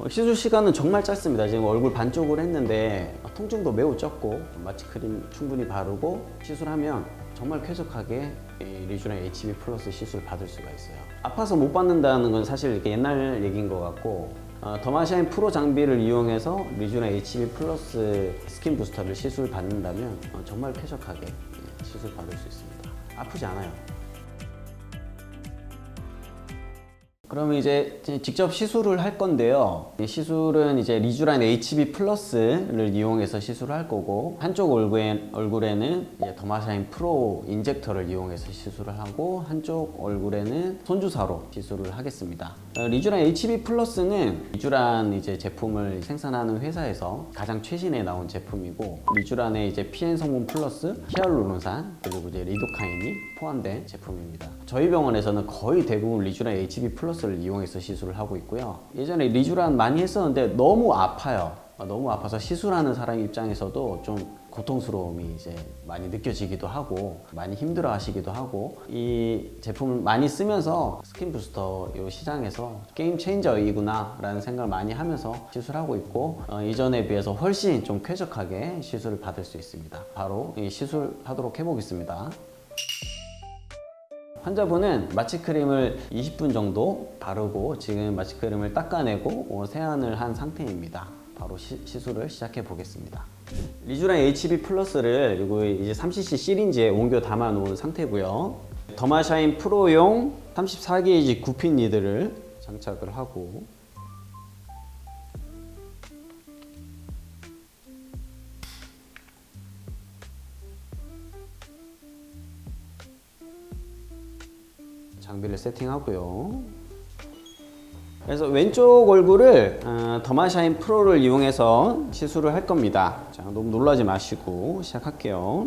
어, 시술 시간은 정말 짧습니다. 지금 얼굴 반쪽을 했는데 어, 통증도 매우 적고 마취 크림 충분히 바르고 시술하면 정말 쾌적하게 이 리쥬란 HB 플러스 시술 받을 수가 있어요. 아파서 못 받는다는 건 사실 이렇게 옛날 얘기인 것 같고 어, 더마샤인 프로 장비를 이용해서 리쥬란 HB 플러스 스킨 부스터를 시술 받는다면 어, 정말 쾌적하게 예, 시술 받을 수 있습니다. 아프지 않아요. 그러면 이제 직접 시술을 할 건데요. 이 시술은 이제 리쥬란 HB 플러스를 이용해서 시술을 할 거고 한쪽 얼굴에, 얼굴에는 더마샤인 프로 인젝터를 이용해서 시술을 하고 한쪽 얼굴에는 손주사로 시술을 하겠습니다. 어, 리쥬란 HB 플러스는 리쥬란 이제 제품을 생산하는 회사에서 가장 최신에 나온 제품이고 리쥬란의 이제 PN 성분 플러스 히알루론산 그리고 이제 리도카인이 포함된 제품입니다. 저희 병원에서는 거의 대부분 리쥬란 HB 플러스 를 이용해서 시술을 하고 있고요. 예전에 리쥬란 많이 했었는데 너무 아파요. 아, 너무 아파서 시술하는 사람 입장에서도 좀 고통스러움이 이제 많이 느껴지기도 하고 많이 힘들어 하시기도 하고 이 제품을 많이 쓰면서 스킨 부스터 이 시장에서 게임 체인저이구나 라는 생각을 많이 하면서 시술하고 있고 어, 이전에 비해서 훨씬 좀 쾌적하게 시술을 받을 수 있습니다. 바로 이 시술하도록 해보겠습니다. 환자분은 마취크림을 20분 정도 바르고 지금 마취크림을 닦아내고 어, 세안을 한 상태입니다. 바로 시, 시술을 시작해 보겠습니다. 리쥬란 HB 플러스를 이제 3cc 시린지에 옮겨 담아 놓은 상태고요. 더마샤인 프로용 34게이지 구핀 니드를 장착을 하고 장비를 세팅하고요. 그래서 왼쪽 얼굴을 어, 더마샤인 프로를 이용해서 시술을 할 겁니다. 자, 너무 놀라지 마시고 시작할게요.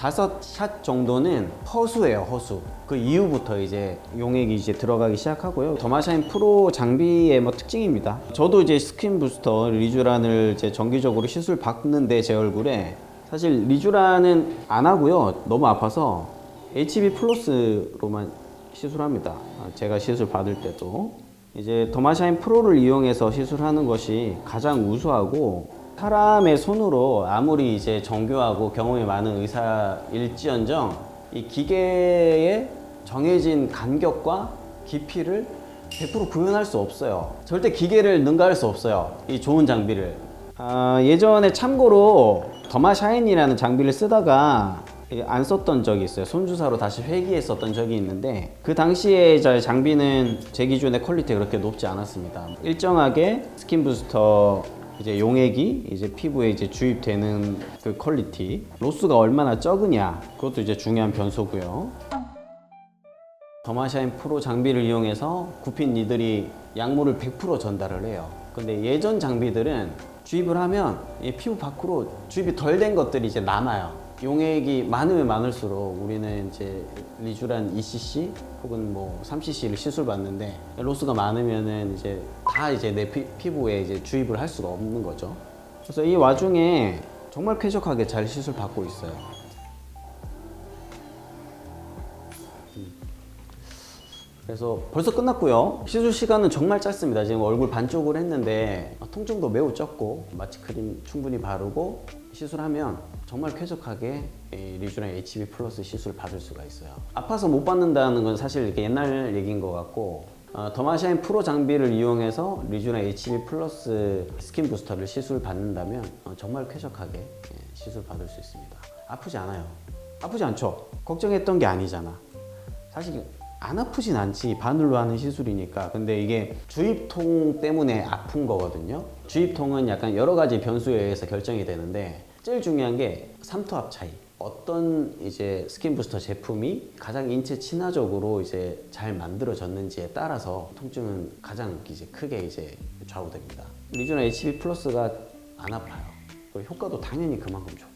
다섯 샷 정도는 허수예요, 허수. 그 이후부터 이제 용액이 이제 들어가기 시작하고요. 더마샤인 프로 장비의 뭐 특징입니다. 저도 이제 스킨 부스터 리쥬란을 이제 정기적으로 시술 받는데 제 얼굴에 사실 리쥬란은 안 하고요. 너무 아파서 HB 플러스로만 시술합니다. 아, 제가 시술 받을 때도 이제 더마샤인 프로를 이용해서 시술하는 것이 가장 우수하고 사람의 손으로 아무리 이제 정교하고 경험이 많은 의사일지언정 이 기계의 정해진 간격과 깊이를 100% 구현할 수 없어요. 절대 기계를 능가할 수 없어요. 이 좋은 장비를. 아, 예전에 참고로 더마 샤인이라는 장비를 쓰다가 안 썼던 적이 있어요. 손주사로 다시 회귀했었던 적이 있는데 그 당시에 저 장비는 제 기준에 퀄리티 그렇게 높지 않았습니다. 일정하게 스킨 부스터 이제 용액이 이제 피부에 이제 주입되는 그 퀄리티 로스가 얼마나 적으냐 그것도 이제 중요한 변수고요. 더마샤인 프로 장비를 이용해서 구핀 니들이 약물을 100% 전달을 해요. 근데 예전 장비들은 주입을 하면 이 피부 밖으로 주입이 덜 된 것들이 이제 남아요. 용액이 많으면 많을수록 우리는 이제 리쥬란 2cc 혹은 뭐 3cc를 시술 받는데 로스가 많으면은 이제 다 이제 내 피, 피부에 이제 주입을 할 수가 없는 거죠. 그래서 이 와중에 정말 쾌적하게 잘 시술 받고 있어요. 그래서 벌써 끝났고요. 시술 시간은 정말 짧습니다. 지금 얼굴 반쪽을 했는데 통증도 매우 적고 마취 크림 충분히 바르고 시술하면 정말 쾌적하게 이 리쥬란 HB 플러스 시술 받을 수가 있어요. 아파서 못 받는다는 건 사실 이렇게 옛날 얘기인 것 같고 어, 더마샤인 프로 장비를 이용해서 리쥬란 HB 플러스 스킨 부스터를 시술 받는다면 어, 정말 쾌적하게 예, 시술 받을 수 있습니다. 아프지 않아요. 아프지 않죠? 걱정했던 게 아니잖아. 사실 안 아프진 않지. 바늘로 하는 시술이니까. 근데 이게 주입통 때문에 아픈 거거든요. 주입통은 약간 여러 가지 변수에 의해서 결정이 되는데 제일 중요한 게 삼투압 차이. 어떤 이제 스킨 부스터 제품이 가장 인체 친화적으로 이제 잘 만들어졌는지에 따라서 통증은 가장 이제 크게 이제 좌우됩니다. 리쥬나 HB 플러스가 안 아파요. 효과도 당연히 그만큼 제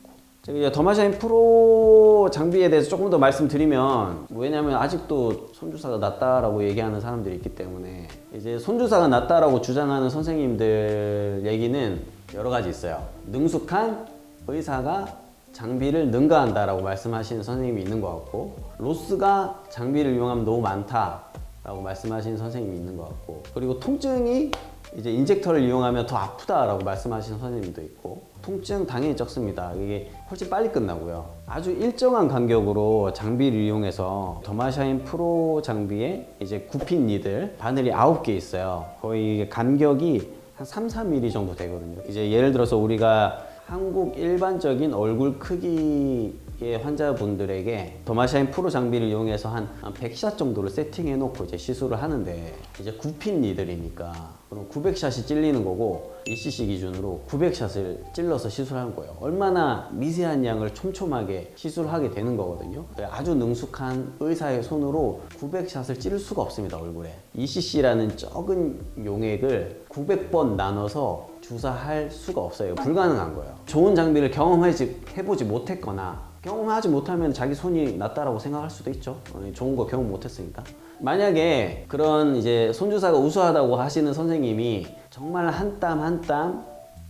더마샤인 프로 장비에 대해서 조금 더 말씀드리면 왜냐하면 아직도 손주사가 낫다라고 얘기하는 사람들이 있기 때문에 이제 손주사가 낫다라고 주장하는 선생님들 얘기는 여러 가지 있어요. 능숙한 의사가 장비를 능가한다라고 말씀하시는 선생님이 있는 것 같고 로스가 장비를 이용하면 너무 많다 라고 말씀하시는 선생님이 있는 것 같고 그리고 통증이 이제 인젝터를 이용하면 더 아프다라고 말씀하시는 선생님도 있고 통증 당연히 적습니다. 이게 훨씬 빨리 끝나고요. 아주 일정한 간격으로 장비를 이용해서 더마샤인 프로 장비에 이제 굽힌 니들 바늘이 9개 있어요. 거의 간격이 한 3, 4mm 정도 되거든요. 이제 예를 들어서 우리가 한국 일반적인 얼굴 크기 의 환자분들에게 더마샤인 프로 장비를 이용해서 한 100샷 정도를 세팅해 놓고 이제 시술을 하는데 이제 굽힌 니들이니까 그럼 900샷이 찔리는 거고 ECC 기준으로 900샷을 찔러서 시술하는 거예요. 얼마나 미세한 양을 촘촘하게 시술하게 되는 거거든요. 아주 능숙한 의사의 손으로 900샷을 찌를 수가 없습니다, 얼굴에. ECC라는 적은 용액을 900번 나눠서 주사할 수가 없어요. 불가능한 거예요. 좋은 장비를 경험하지 해보지 못했거나 경험하지 못하면 자기 손이 낫다라고 생각할 수도 있죠. 어, 좋은 거 경험 못했으니까. 만약에 그런 이제 손주사가 우수하다고 하시는 선생님이 정말 한 땀 한 땀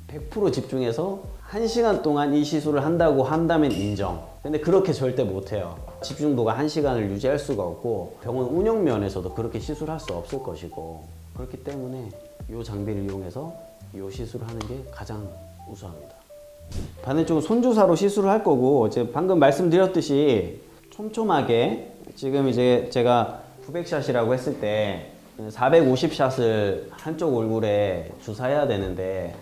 100% 집중해서 한 시간 동안 이 시술을 한다고 한다면 인정. 근데 그렇게 절대 못해요. 집중도가 한 시간을 유지할 수가 없고 병원 운영 면에서도 그렇게 시술할 수 없을 것이고 그렇기 때문에 이 장비를 이용해서 이 시술을 하는 게 가장 우수합니다. 반대쪽은 손주사로 시술을 할 거고 이제 방금 말씀드렸듯이 촘촘하게 지금 이제 제가 900샷이라고 했을 때 450샷을 한쪽 얼굴에 주사해야 되는데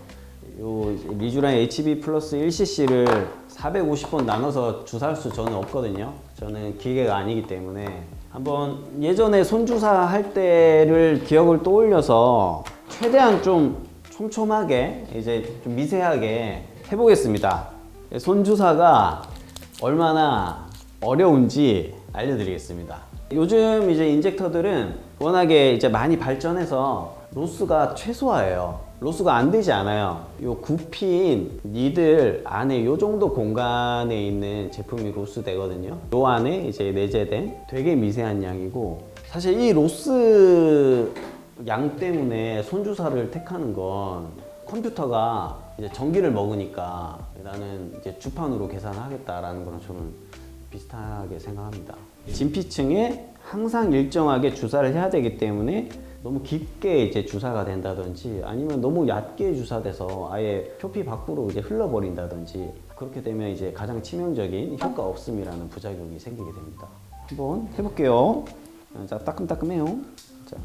요 리주란 HB 플러스 1cc를 450번 나눠서 주사할 수 저는 없거든요. 저는 기계가 아니기 때문에 한번 예전에 손주사 할 때를 기억을 떠올려서 최대한 좀 촘촘하게 이제 좀 미세하게 해보겠습니다. 손주사가 얼마나 어려운지 알려드리겠습니다. 요즘 이제 인젝터들은 워낙에 이제 많이 발전해서 로스가 최소화예요. 로스가 안 되지 않아요. 요 굽힌 니들 안에 요 정도 공간에 있는 제품이 로스 되거든요. 요 안에 이제 내재된 되게 미세한 양이고 사실 이 로스 양 때문에 손주사를 택하는 건 컴퓨터가 이제 전기를 먹으니까 나는 이제 주판으로 계산하겠다라는 거랑 저는 비슷하게 생각합니다. 진피층에 항상 일정하게 주사를 해야 되기 때문에 너무 깊게 이제 주사가 된다든지 아니면 너무 얕게 주사돼서 아예 표피 밖으로 이제 흘러버린다든지 그렇게 되면 이제 가장 치명적인 효과 없음이라는 부작용이 생기게 됩니다. 한번 해볼게요. 자, 따끔따끔해요. 자.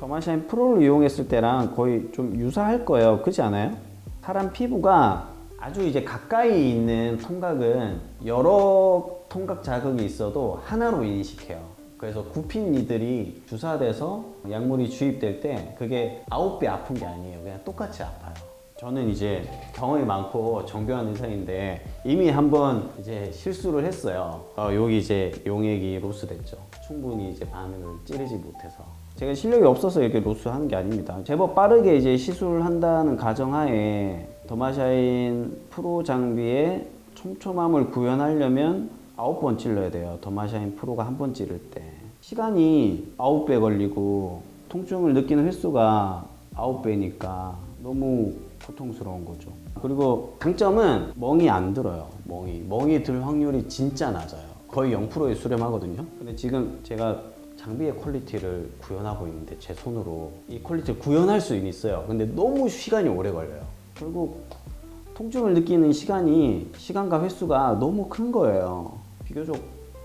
더마샤인 프로를 이용했을 때랑 거의 좀 유사할 거예요. 그렇지 않아요? 사람 피부가 아주 이제 가까이 있는 통각은 여러 통각 자극이 있어도 하나로 인식해요. 그래서 굽힌 이들이 주사돼서 약물이 주입될 때 그게 아홉 배 아픈 게 아니에요. 그냥 똑같이 아파요. 저는 이제 경험이 많고 정교한 의사인데 이미 한번 이제 실수를 했어요. 어, 여기 이제 용액이 로스됐죠. 충분히 이제 바늘을 찌르지 못해서. 제가 실력이 없어서 이렇게 로스 하는 게 아닙니다. 제법 빠르게 이제 시술을 한다는 가정하에 더마샤인 프로 장비의 촘촘함을 구현하려면 9번 찔러야 돼요. 더마샤인 프로가 한 번 찌를 때. 시간이 9배 걸리고 통증을 느끼는 횟수가 9배니까 너무 고통스러운 거죠. 그리고 장점은 멍이 안 들어요. 멍이. 멍이 들 확률이 진짜 낮아요. 거의 0%에 수렴하거든요. 근데 지금 제가 장비의 퀄리티를 구현하고 있는데 제 손으로 이 퀄리티를 구현할 수는 있어요. 근데 너무 시간이 오래 걸려요. 결국 통증을 느끼는 시간이 시간과 횟수가 너무 큰 거예요. 비교적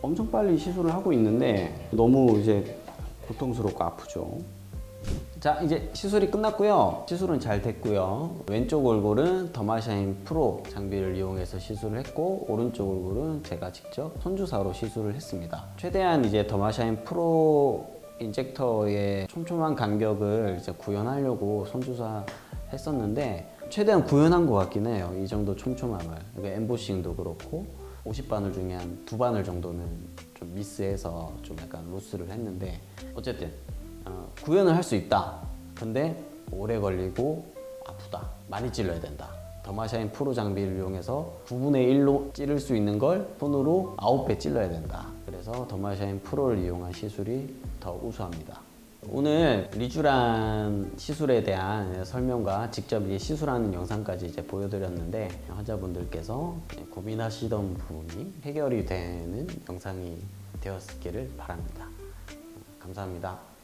엄청 빨리 시술을 하고 있는데 너무 이제 고통스럽고 아프죠. 자 이제 시술이 끝났고요. 시술은 잘 됐고요. 왼쪽 얼굴은 더마샤인 프로 장비를 이용해서 시술을 했고 오른쪽 얼굴은 제가 직접 손주사로 시술을 했습니다. 최대한 이제 더마샤인 프로 인젝터의 촘촘한 간격을 이제 구현하려고 손주사 했었는데 최대한 구현한 것 같긴 해요. 이 정도 촘촘함을. 그러니까 엠보싱도 그렇고 50바늘 중에 한 두 바늘 정도는 좀 미스해서 좀 약간 로스를 했는데 어쨌든 어, 구현을 할 수 있다. 근데 오래 걸리고 아프다. 많이 찔러야 된다. 더마샤인 프로 장비를 이용해서 9분의 1로 찌를 수 있는 걸 손으로 9배 찔러야 된다. 그래서 더마샤인 프로를 이용한 시술이 더 우수합니다. 오늘 리쥬란 시술에 대한 설명과 직접 이제 시술하는 영상까지 이제 보여드렸는데 환자분들께서 고민하시던 부분이 해결이 되는 영상이 되었기를 바랍니다. 감사합니다.